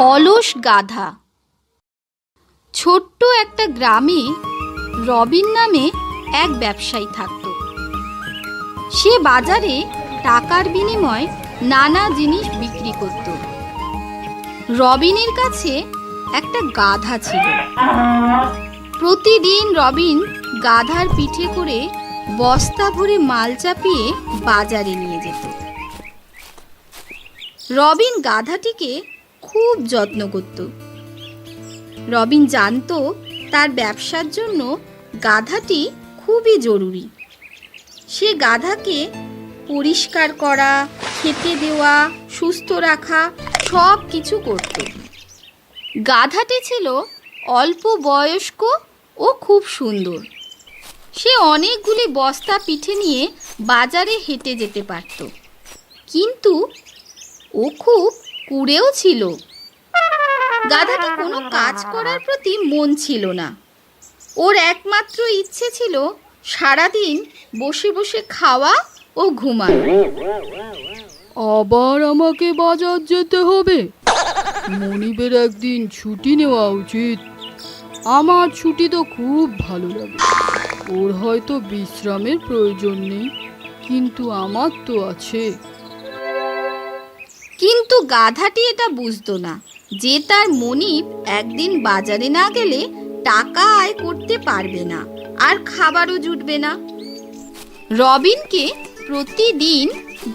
অলস গাধা। ছোট্ট একটা গ্রামে রবিন নামে এক ব্যবসায়ী থাকত। সে বাজারে টাকার বিনিময়ে নানা জিনিস বিক্রি করত। রবিনের কাছে একটা গাধা ছিল। প্রতিদিন রবিন গাধার পিঠে করে বস্তা ভরে মাল চাপিয়ে বাজারে নিয়ে যেত। রবিন গাধাটিকে খুব যত্ন করত। রবিন জানতো তার ব্যবসার জন্য গাধাটি খুবই জরুরি। সে গাধাকে পরিষ্কার করা, খেতে দেওয়া, সুস্থ রাখা সব কিছু করত। গাধাটি ছিল অল্প বয়স্ক ও খুব সুন্দর। সে অনেকগুলি বস্তা পিঠে নিয়ে বাজারে হেঁটে যেতে পারত। কিন্তু ও খুব কুড়েও ছিল। গাধাটি কোনো কাজ করার প্রতি মন ছিল না। ওর একমাত্র ইচ্ছে ছিল সারাদিন বসে বসে খাওয়া ও ঘুমানো। আবার আমাকে বাজার যেতে হবে। মনিবের একদিন ছুটি নেওয়া উচিত। আমার ছুটি তো খুব ভালো লাগে ওর হয়তো বিশ্রামের প্রয়োজন নেই, কিন্তু আমার তো আছে। কিন্তু গাধাটি এটা বুঝতো না যে তার মনিব একদিন বাজারে না গেলে টাকা আয় করতে পারবে না আর খাবারও জুটবে না। রবিনকে প্রতিদিন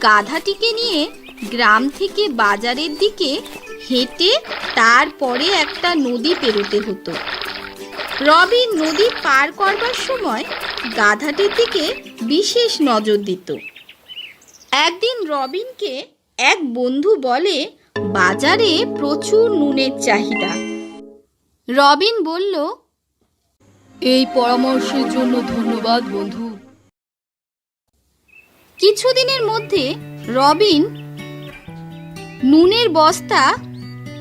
গাধাটিকে নিয়ে গ্রাম থেকে বাজারের দিকে হেঁটে তারপরে একটা নদী পেরোতে হতো। রবিন নদী পার করবার সময় গাধাটির দিকে বিশেষ নজর দিত। একদিন রবিনকে এক বন্ধু বলে বাজারে প্রচুর নুনের চাহিদা। রবিন বলল এই পরামর্শের জন্য ধন্যবাদ বন্ধু। কিছুদিনের মধ্যে রবিন নুনের বস্তা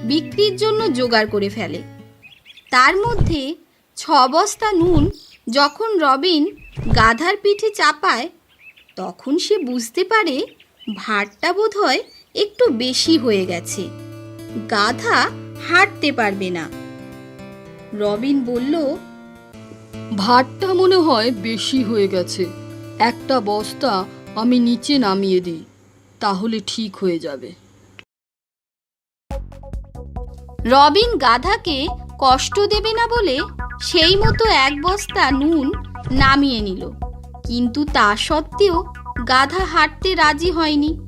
বিক্রির জন্য জোগাড় করে ফেলে। তার মধ্যে ছ বস্তা নুন যখন রবিন গাধার পিঠে চাপায় তখন সে বুঝতে পারে ভারটা বোধহয় একটু বেশি হয়ে গেছে। গাধা হাঁটতে পারবে না। রবিন বলল ভাতটা মনে হয় বেশি হয়ে গেছে। একটা বস্তা আমি নিচে নামিয়ে দিই তাহলে ঠিক হয়ে যাবে। রবিন গাধাকে কষ্ট দেবে না বলে সেই মতো এক বস্তা নুন নামিয়ে নিল। কিন্তু তা সত্ত্বেও গাধা হাঁটতে রাজি হয়নি।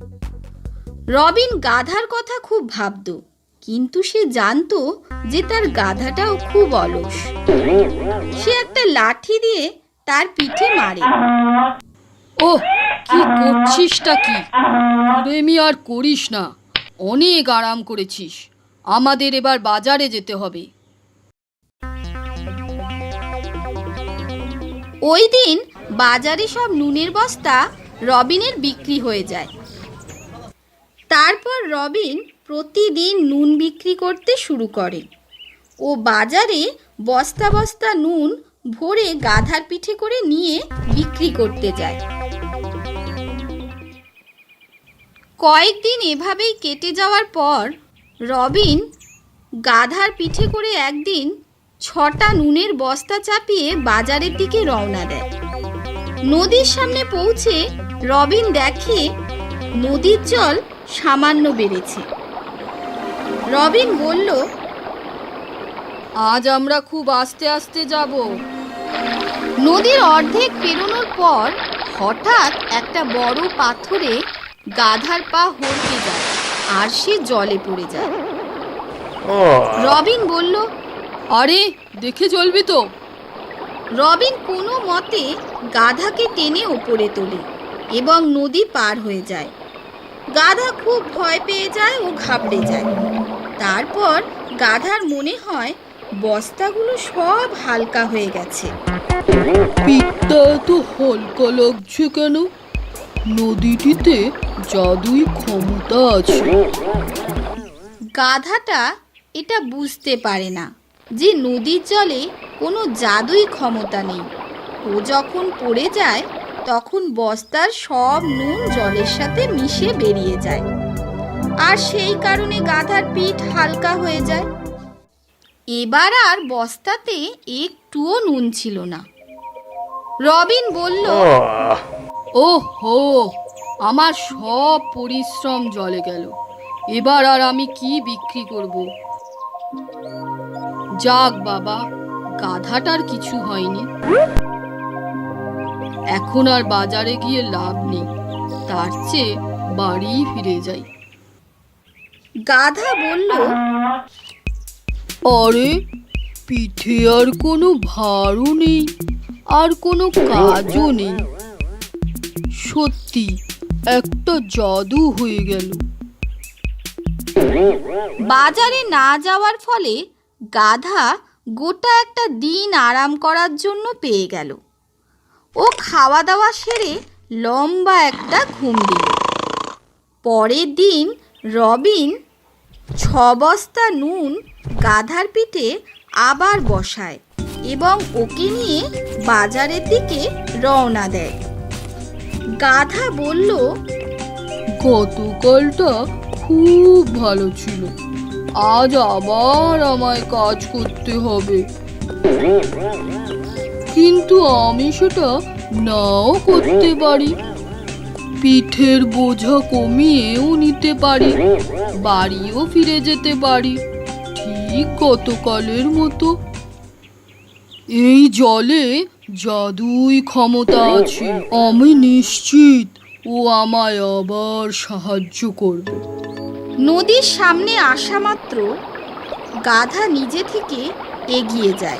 রবিন গাধার কথা খুব ভাবত কিন্তু সে জানতো যে তার গাধাটাও খুব অলস। সে একটা লাঠি দিয়ে তার পিঠে মারে। ও কি করছিসটা কি? রেমি আর করিস না অনেক আরাম করেছিস। আমাদের এবার বাজারে যেতে হবে। ওই দিন বাজারে সব নুনের বস্তা রবিনের বিক্রি হয়ে যায়। তারপর রবিন প্রতিদিন নুন বিক্রি করতে শুরু করে। ও বাজারে বস্তা বস্তা নুন ভরে গাধার পিঠে করে নিয়ে বিক্রি করতে যায়। কয়েকদিন এভাবেই কেটে যাওয়ার পর রবিন গাধার পিঠে করে একদিন ছটা নুনের বস্তা চাপিয়ে বাজারের দিকে রওনা দেয়। নদীর সামনে পৌঁছে রবিন দেখে নদীর জল সামান্য বেড়েছে। রবিন বলল আজ আমরা খুব আস্তে আস্তে যাব। নদীর অর্ধেক পেরোনোর পর হঠাৎ একটা বড় পাথরে গাধার পা হড়কে যায় আর সে জলে পড়ে যায়। রবিন বলল আরে দেখে চলবি তো। রবিন কোনো মতে গাধাকে টেনে ওপরে তোলে এবং নদী পার হয়ে যায়। গাধা খুব ভয় পেয়ে যায় ও ঘাবড়ে যায়। তারপর গাধার মনে হয় বস্তাগুলো সব হালকা হয়ে গেছে। হালকা লাগছে কেন? নদীটিতে জাদুই ক্ষমতা আছে। গাধাটা এটা বুঝতে পারে না। যে নদীর জলে কোনো জাদুই ক্ষমতা নেই। ও যখন পড়ে যায় তখন বস্তার সব নুন জলের সাথে মিশে বেরিয়ে যায়। আর সেই কারণে গাধার পিঠ হালকা হয়ে যায়। এবার আর বস্তাতে একটুও নুন ছিল না। রবিন বলল ও হো আমার সব পরিশ্রম জলে গেল। এবার আর আমি কি বিক্রি করব? যাক বাবা গাধাটার কিছু হয়নি। এখন আর বাজারে গিয়ে লাভ নেই তার চেয়ে বাড়ি ফিরে যাই। গাধা বলল আরে পিঠে আর কোনো ভারও নেই আর কোনো কাজও নেই। সত্যি একটা জাদু হয়ে গেল। বাজারে না যাওয়ার ফলে গাধা গোটা একটা দিন আরাম করার জন্য পেয়ে গেল। ও খাওয়া দাওয়া সেরে লম্বা একটা ঘুম দিল। পরের দিন রবিন ছ বস্তা নুন গাধার পিঠে আবার বসায় এবং ওকে নিয়ে বাজারের দিকে রওনা দেয়। গাধা বলল, গতকালটা খুব ভালো ছিল। আজ আবার আমায় কাজ করতে হবে। কিন্তু আমি সেটা নাও করতে পারি। পিঠের বোঝা কমিয়েও নিতে পারি, বাড়িও ফিরে যেতে পারি। ঠিক গতকালের মতো? এই জলে জাদুই ক্ষমতা আছে। আমি নিশ্চিত ও আমায় আবার সাহায্য করবে। নদীর সামনে আসা মাত্র গাধা নিজে থেকে এগিয়ে যায়।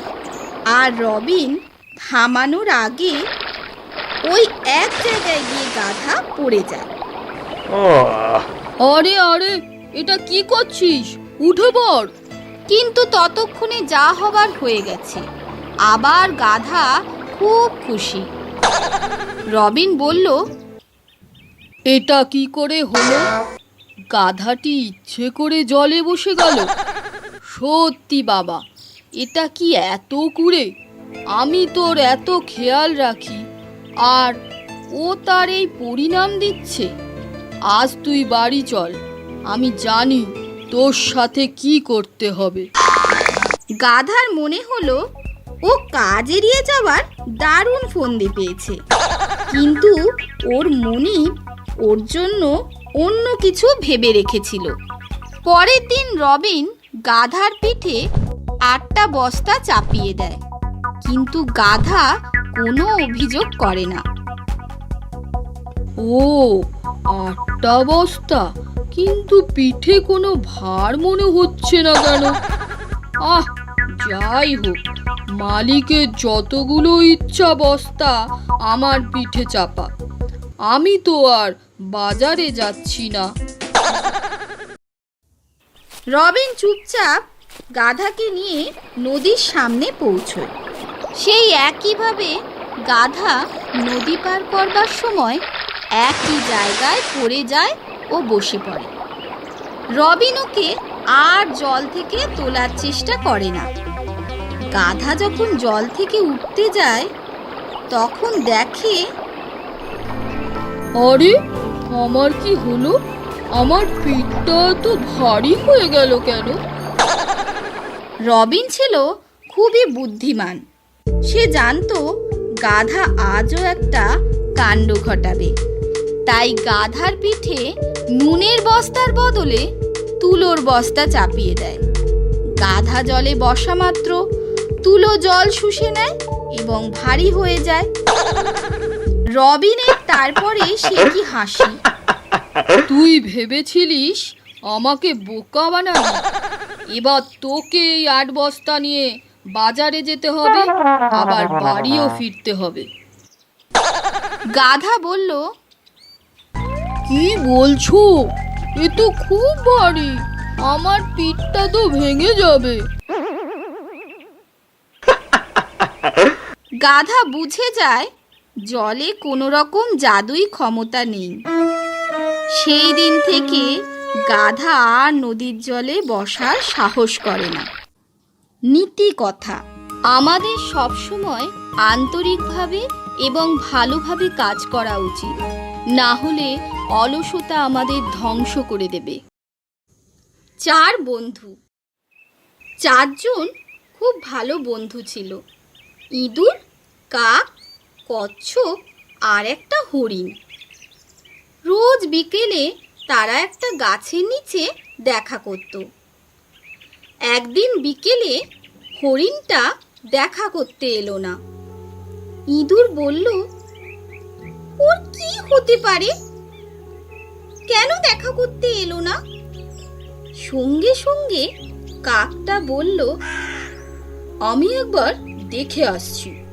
আর রবিন থামানোর আগে ওই এক জায়গায় গিয়ে গাধা পড়ে যায়। আরে আরে এটা কি করছিস? উঠে পড় কিন্তু ততক্ষণে যা হবার হয়ে গেছে। আবার গাধা খুব খুশি। রবিন বলল এটা কি করে হলো? গাধাটি ইচ্ছে করে জলে বসে গেল। সত্যি বাবা, এটা কি এত কুড়ে? আমি তোর এত খেয়াল রাখি, আর ও তার এই পরিণাম দিচ্ছে। আজ তুই বাড়ি চল, আমি জানি তোর সাথে কি করতে হবে। গাধার মনে হলো, ও কাজ এড়িয়ে যাওয়ার দারুণ ফন্দি পেয়েছে। কিন্তু ওর মনি ওর জন্য অন্য কিছু ভেবে রেখেছিল। পরের দিন রবিন গাধার পিঠে আটটা বস্তা চাপিয়ে দেয়, কিন্তু গাধা কোনো অভিযোগ করে না। ও, আটটা বস্তা, কিন্তু পিঠে কোনো ভার মনে হচ্ছে না কেন? আহ, যাই হোক, মালিকের যতগুলো ইচ্ছা বস্তা আমার পিঠে চাপা। আমি তো আর বাজারে যাচ্ছি না। রবিন চুপচাপ গাধাকে নিয়ে নদীর সামনে পৌঁছয়। সেই একইভাবে গাধা নদী পার করবার সময় একই জায়গায় পড়ে যায় ও বসে পড়ে। রবিন ওকে আর জল থেকে তোলার চেষ্টা করে না। গাধা যখন জল থেকে উঠতে যায় তখন দেখে আরে আমার কি হলো? আমার পিঠটা তো ভারী হয়ে গেল কেন? রবিন ছিল খুবই বুদ্ধিমান। সে জানতো গাধা আজও একটা কাণ্ড ঘটাবে। তাই গাধার পিঠে নুনের বস্তার বদলে তুলোর বস্তা চাপিয়ে দেয়। গাধা জলে বসা মাত্র তুলো জল শুষে নেয় এবং ভারী হয়ে যায়। রবিনের তারপরে সে কি হাসি? তুই ভেবেছিলিস আমাকে বোকা বানাবি? এবার তোকে এই আট বস্তা নিয়ে বাজারে যেতে হবে, আবার বাড়িও ফিরতে হবে। গাধা বলল, কি বলছো? এ তো খুব ভারী আমার পিঠটা তো ভেঙে যাবে। গাধা বুঝে যায় জলে কোনো রকম জাদুই ক্ষমতা নেই। সেই দিন থেকে গাধা আর নদীর জলে বসার সাহস করে না। নীতি কথা, আমাদের সবসময় আন্তরিকভাবে এবং ভালোভাবে কাজ করা উচিত। না হলে অলসতা আমাদের ধ্বংস করে দেবে। চার বন্ধু, চারজন খুব ভালো বন্ধু ছিল। ইঁদুর, কাক কচ্ছপ আর একটা হরিণ। রোজ বিকেলে তারা একটা গাছের নিচে দেখা করত। একদিন বিকেলে হরিণটা দেখা করতে এলো না। ইঁদুর বলল, ওর কি হতে পারে? কেন দেখা করতে এলো না? সঙ্গে সঙ্গে কাকটা বলল, আমি একবার দেখে আসছি।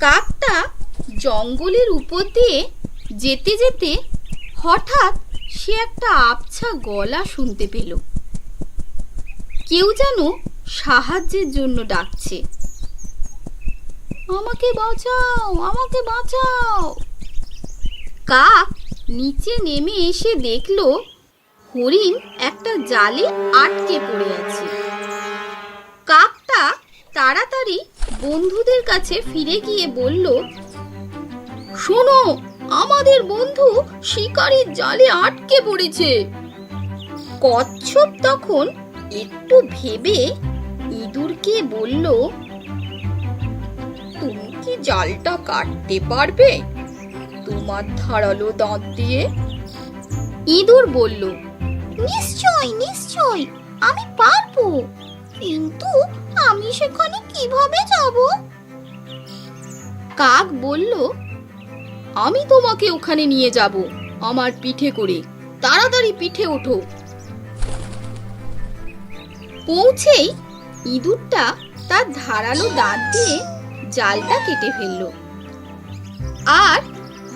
কাকটা জঙ্গলের উপর দিয়ে যেতে যেতে হঠাৎ সে একটা আবছা গলা শুনতে পেল। কেউ যেন সাহায্যের জন্য ডাকছে। আমাকে বাঁচাও আমাকে বাঁচাও! কাক নিচে নেমে এসে দেখল হরিণ একটা জালে আটকে পড়ে আছে। কাকটা তাড়াতাড়ি বন্ধুদের কাছে ফিরে গিয়ে বলল, শোনো, আমাদের বন্ধু শিকারীর জালে আটকে পড়েছে। কচ্ছপ তখন একটু ভেবে ইঁদুরকে বলল, তুমি কি জালটা কাটতে পারবে তোমার ধারালো দাঁত দিয়ে? ইঁদুর বলল, নিশ্চয় নিশ্চয়, আমি পারব। কিন্তু আমি সেখানে কীভাবে যাব? কাক বলল, আমি তোমাকে ওখানে নিয়ে যাব, আমার পিঠে করে। তাড়াতাড়ি পিঠে ওঠো। পৌঁছেই ইঁদুরটা তার ধারালো দাঁত দিয়ে জালটা কেটে ফেলল আর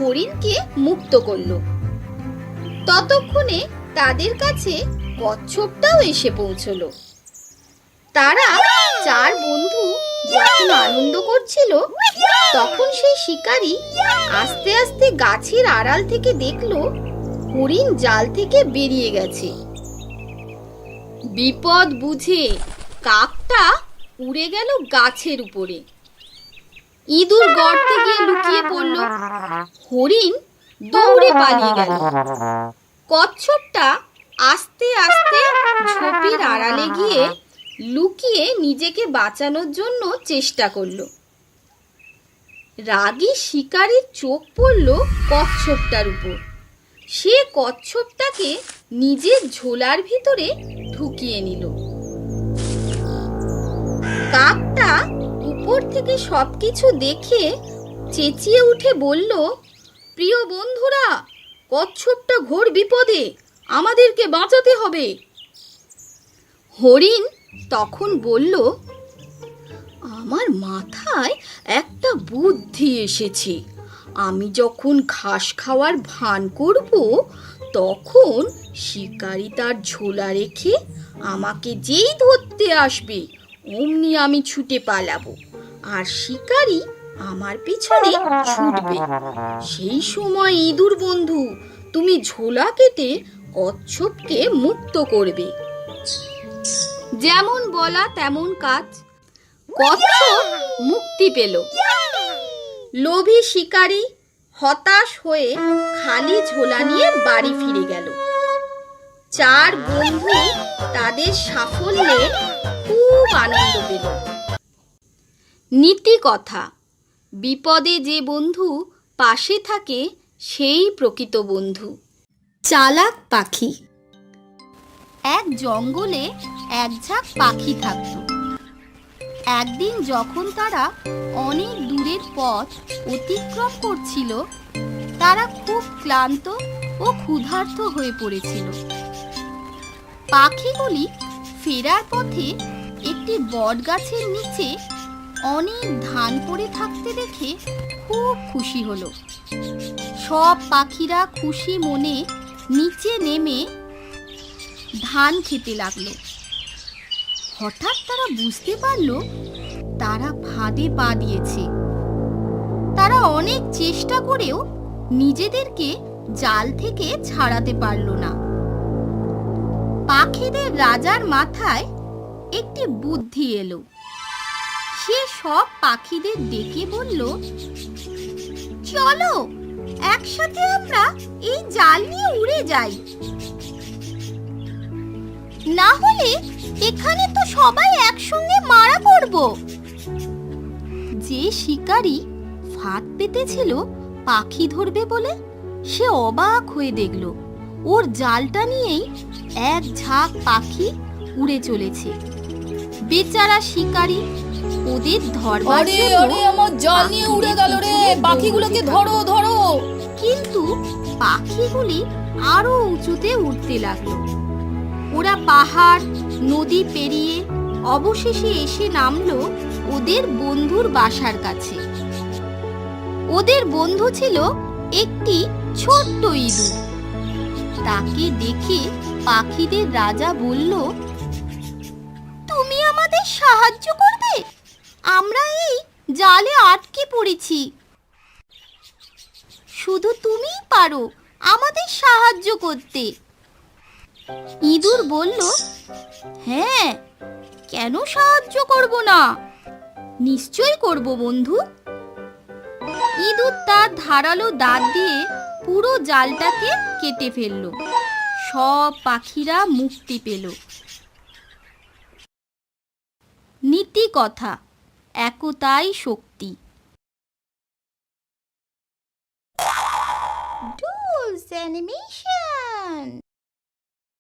হরিণকে মুক্ত করল। ততক্ষণে তাদের কাছে কচ্ছপটাও এসে পৌঁছলো। তারা চার বন্ধু যখন আনন্দ করছিল, তখন সেই শিকারী আস্তে আস্তে গাছের আড়াল থেকে দেখল হরিণ জাল থেকে বেরিয়ে গেছে। বিপদ বুঝে কাকটা উড়ে গেল গাছের উপরে। ইঁদুর গর্তে গিয়ে লুকিয়ে পড়ল। হরিণ দৌড়ে পালিয়ে গেল। কচ্ছপটা আস্তে আস্তে ঝোপের আড়ালে গিয়ে লুকিয়ে নিজেকে বাঁচানোর জন্য চেষ্টা করল। রাগী শিকারীর চোখ পড়ল কচ্ছপটার উপর। সে কচ্ছপটাকে নিজের ঝোলার ভিতরে ঢুকিয়ে নিল। কাকটা উপর থেকে সবকিছু দেখে চেঁচিয়ে উঠে বলল, প্রিয় বন্ধুরা, কচ্ছপটা ঘোর বিপদে, আমাদেরকে বাঁচাতে হবে। হরিণ তখন বলল, আমার মাথায় একটা বুদ্ধি এসেছে। আমি যখন ঘাস খাওয়ার ভান করব, তখন শিকারি তার ঝোলা রেখে আমাকে যেই ধরতে আসবে, অমনি আমি ছুটে পালাবো। আর শিকারি আমার পিছনে ছুটবে। সেই সময় ইঁদুর বন্ধু, তুমি ঝোলা কেটে কচ্ছপকে মুক্ত করবে। যেমন বলা তেমন কাজ। কচ্ছপ মুক্তি পেল। লোভী শিকারী হতাশ হয়ে খালি ঝোলা নিয়ে বাড়ি ফিরে গেল। চার বন্ধু তাদের সাফল্যে খুব আনন্দ পেল। নীতি কথা, বিপদে যে বন্ধু পাশে থাকে সেই প্রকৃত বন্ধু। চালাক পাখি। এক জঙ্গলে এক ঝাঁক পাখি থাকত। একদিন যখন তারা অনেক দূরের পথ অতিক্রম করছিল, তারা খুব ক্লান্ত ও ক্ষুধার্ত হয়ে পড়েছিল। পাখিগুলি ফেরার পথে একটি বটগাছের নিচে অনেক ধান পড়ে থাকতে দেখে খুব খুশি হলো। সব পাখিরা খুশি মনে নিচে নেমে ধান খেতে লাগল। হঠাৎ তারা বুঝতে পারল, তারা ফাঁদে পা দিয়েছে। তারা অনেক চেষ্টা করেও নিজেদেরকে জাল থেকে ছাড়াতে পারল না। পাখিদের রাজার মাথায় একটি বুদ্ধি এলো। সে সব পাখিদের ডেকে বলল, চলো, একসাথে আমরা এই জাল নিয়ে উড়ে যাই। না হলে এখানে তো সবাই একসঙ্গে মারা পড়ব। যে শিকারী ফাঁদ পেতেছিল পাখি ধরবে বলে সে অবাক হয়ে দেখল ওর জালটা নিয়েই এক ঝাঁক পাখি উড়ে চলেছে। বেচারা শিকারী ওদের ধরবার আরে জন্য আরে আমার জাল নিয়ে উড়ে গেল রে। পাখিগুলোকে ধরো ধরো। কিন্তু পাখিগুলি আরও উঁচুতে উঠতে লাগল। ওরা পাহাড়, নদী পেরিয়ে অবশেষে এসে নামলো ওদের বন্ধুর বাসার কাছে। ওদের বন্ধু ছিল একটি ছোট্ট ইঁদুর। তাকে দেখে পাখিদের রাজা বলল, তুমি আমাদের সাহায্য করবে? আমরা এই জালে আটকে পড়েছি। শুধু তুমিই পারো আমাদের সাহায্য করতে। ইঁদুর বলল হ্যাঁ কেন সাহায্য করব না? নিশ্চয় করব, বন্ধু। ইঁদুর তার ধারালো দাঁত দিয়ে পুরো জালটাকে কেটে ফেলল। সব পাখিরা মুক্তি পেল। নীতি কথা, একতাই শক্তি। Animation